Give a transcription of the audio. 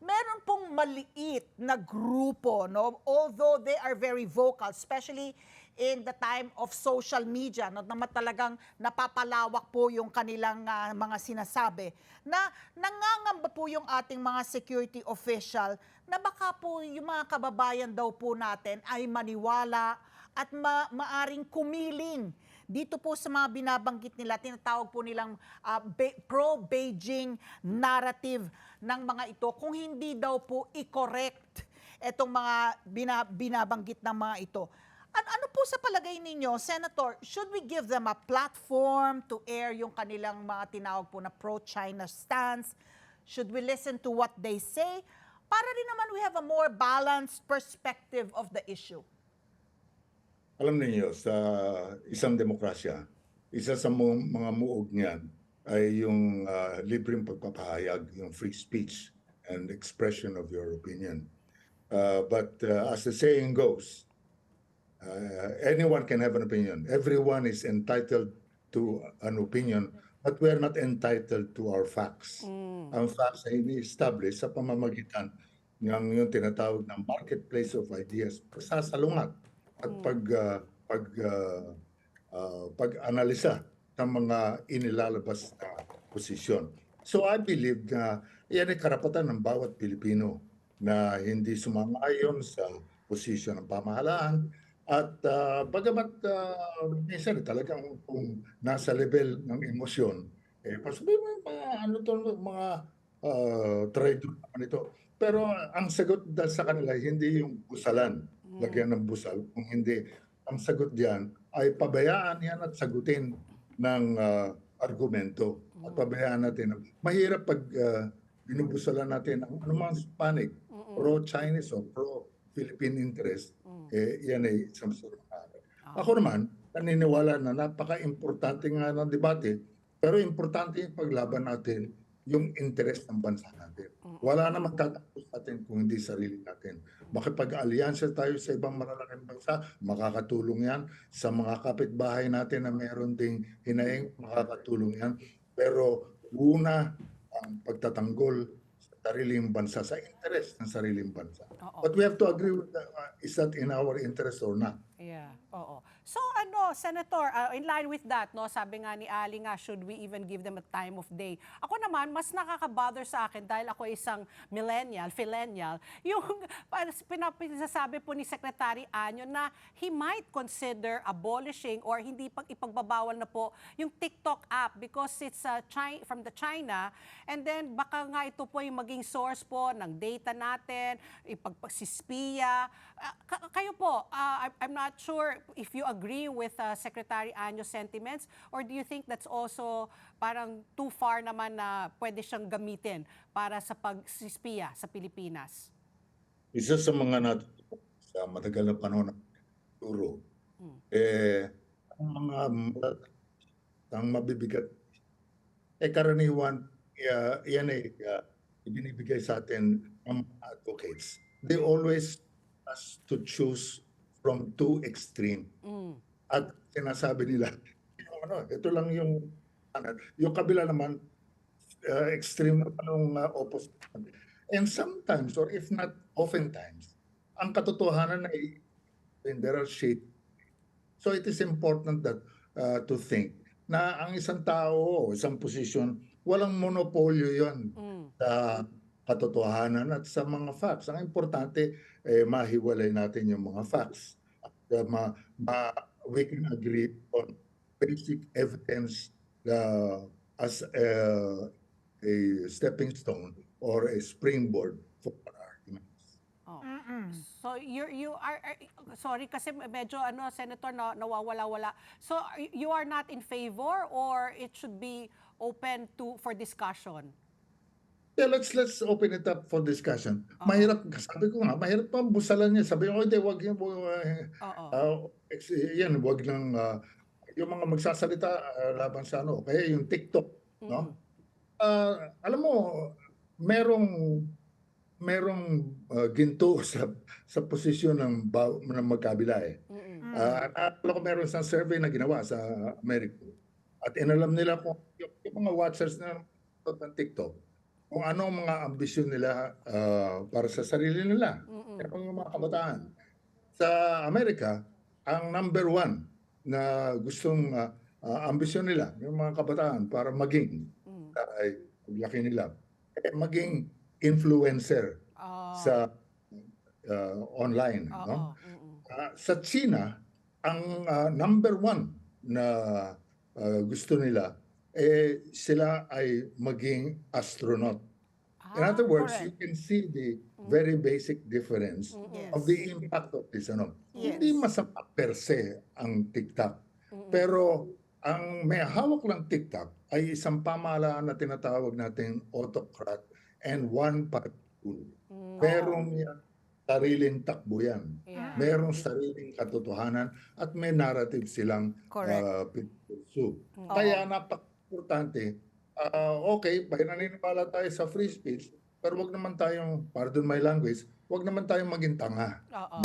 meron pong maliit na grupo, no? Although they are very vocal, especially in the time of social media, no, na talagang napapalawak po yung kanilang ah, mga sinasabi, na nangangamba po yung ating mga security official na baka po yung mga kababayan daw po natin ay maniwala at ma- maaring kumiling dito po sa mga binabanggit nila, tinatawag po nilang Be- pro-Beijing narrative ng mga ito kung hindi daw po i-correct itong mga bina- binabanggit ng mga ito. An- ano po sa palagay ninyo, Senator, should we give them a platform to air yung kanilang mga tinawag po na pro-China stance? Should we listen to what they say? Para rin naman we have a more balanced perspective of the issue. Alam niyo sa isang demokrasya, isa sa mga muog niyan ay yung ah, libreng pagpapahayag, yung free speech and expression of your opinion. Uh, but uh, as the saying goes, uh, anyone can have an opinion. Everyone is entitled to an opinion, but we are not entitled to our facts. Ang facts ay ini-establish sa pamamagitan ng yung tinatawag na marketplace of ideas, pagsasalungat at pag uh, pag uh, uh, pag-analisa ng mga inilalabas na posisyon. So I believe na yan ay karapatan ng bawat Pilipino na hindi sumang-ayon sa posisyon ng pamahalaan at uh, bagamat uh, minsan talagang kung nasa level ng emosyon, eh, pasabi mo mga ano to, mga uh, traitor naman ito. Pero ang sagot sa kanila, hindi yung busalan, lagyan ng busal, kung hindi, ang sagot diyan ay pabayaan yan at sagutin ng ah, argumento. At pabayaan natin. Mahirap pag uh, binubusalan natin ang anumang panic, pro-Chinese o pro-Philippine interest, eh, yan ay isang surungan. Ako naman, naniniwala na napaka-importante nga ng debate, pero importante yung paglaban natin yung interest ng bansa natin. Wala na magtatapos natin kung hindi sarili natin. Makipag-alyansa tayo sa ibang malalaking bansa, makakatulong yan. Sa mga kapitbahay natin na meron ding hinaing, makakatulong yan. Pero una, ang pagtatanggol sa sariling bansa, sa interest ng sariling bansa. Oo. But we have to agree with that, uh, is that in our interest or not? Yeah, oo. So ano, Senator, uh, in line with that, no, sabi nga ni Ali nga, should we even give them a time of day? Ako naman, mas nakaka-bother sa akin dahil ako isang millennial, phillennial, yung parang pinap- pinasasabi po ni Secretary Anyo na he might consider abolishing or hindi pag ipagbabawal na po yung TikTok app because it's uh, Chi- from the China and then baka nga ito po yung maging source po ng data natin, ipagpagsispiya. Ah, ka- kayo po, ah, I'm- I'm not sure if you agree with uh, Secretary Anyo's sentiments or do you think that's also parang too far naman na pwede siyang gamitin para sa pagsispiya sa Pilipinas? isa sa mga natutunan sa matagal na panahon ng turo, eh, ang mga ang mabibigat, eh karaniwan, uh, yan ay uh, ibinibigay sa atin ng mga advocates. They always us to choose from two extreme. Mm. At sinasabi nila, yung ano, ito lang yung, ano, yung kabila naman, uh, extreme na ng uh, opposite. And sometimes, or if not oftentimes, ang katotohanan ay in there are shade. So it is important that uh, to think na ang isang tao o isang posisyon, walang monopolyo yon Mm. sa katotohanan at sa mga facts. Ang importante, eh, mahiwalay natin yung mga facts. Uh, ma, ma, we can agree on basic evidence uh, as a, a stepping stone or a springboard for our arguments. Oh. So you you are, are- sorry kasi medyo ano senator na nawawala-wala. So you are not in favor or it should be open to for discussion? Yeah, let's let's open it up for discussion. Mahirap, sabi ko nga, mahirap pa busalan niya. Sabi ko, hindi, wag yan. wag, Oo. Ah, yan, wag lang ah, yung mga magsasalita ah, laban sa ano, kaya yung TikTok, no? Ah, alam mo, merong merong ah, ginto sa sa posisyon ng baw, ng magkabila eh. Mm-mm. Ah, akala ko meron isang survey na ginawa sa Amerika. At inalam nila kung yung, yung mga watchers na ng TikTok, kung ano ang mga ambisyon nila ah, para sa sarili nila. Kaya yung mga kabataan. Sa Amerika, ang number one na gustong ah, ah, ambisyon nila, yung mga kabataan para maging Mm. ay laki nila, eh, maging influencer Ah, sa ah, online. oo, no? mm-mm. Ah, sa China, ang ah, number one na ah, gusto nila, eh, sila ay maging astronaut. In Ah, other words, you correct. can see the very basic difference Yes. of the impact of this. Ano? Yes. Hindi masama per se ang TikTok. Pero ang may hawak ng TikTok ay isang pamahalaan na tinatawag natin autocrat and one party rule. Mm. Merong yan, sariling takbo yan. Yeah. Merong sariling katotohanan at may narrative silang Correct. uh, pinupursue. Mm. Kaya napaka-importante, ah, okay, naniniwala tayo sa free speech, pero wag naman tayong, pardon my language, wag naman tayong maging tanga. Oo.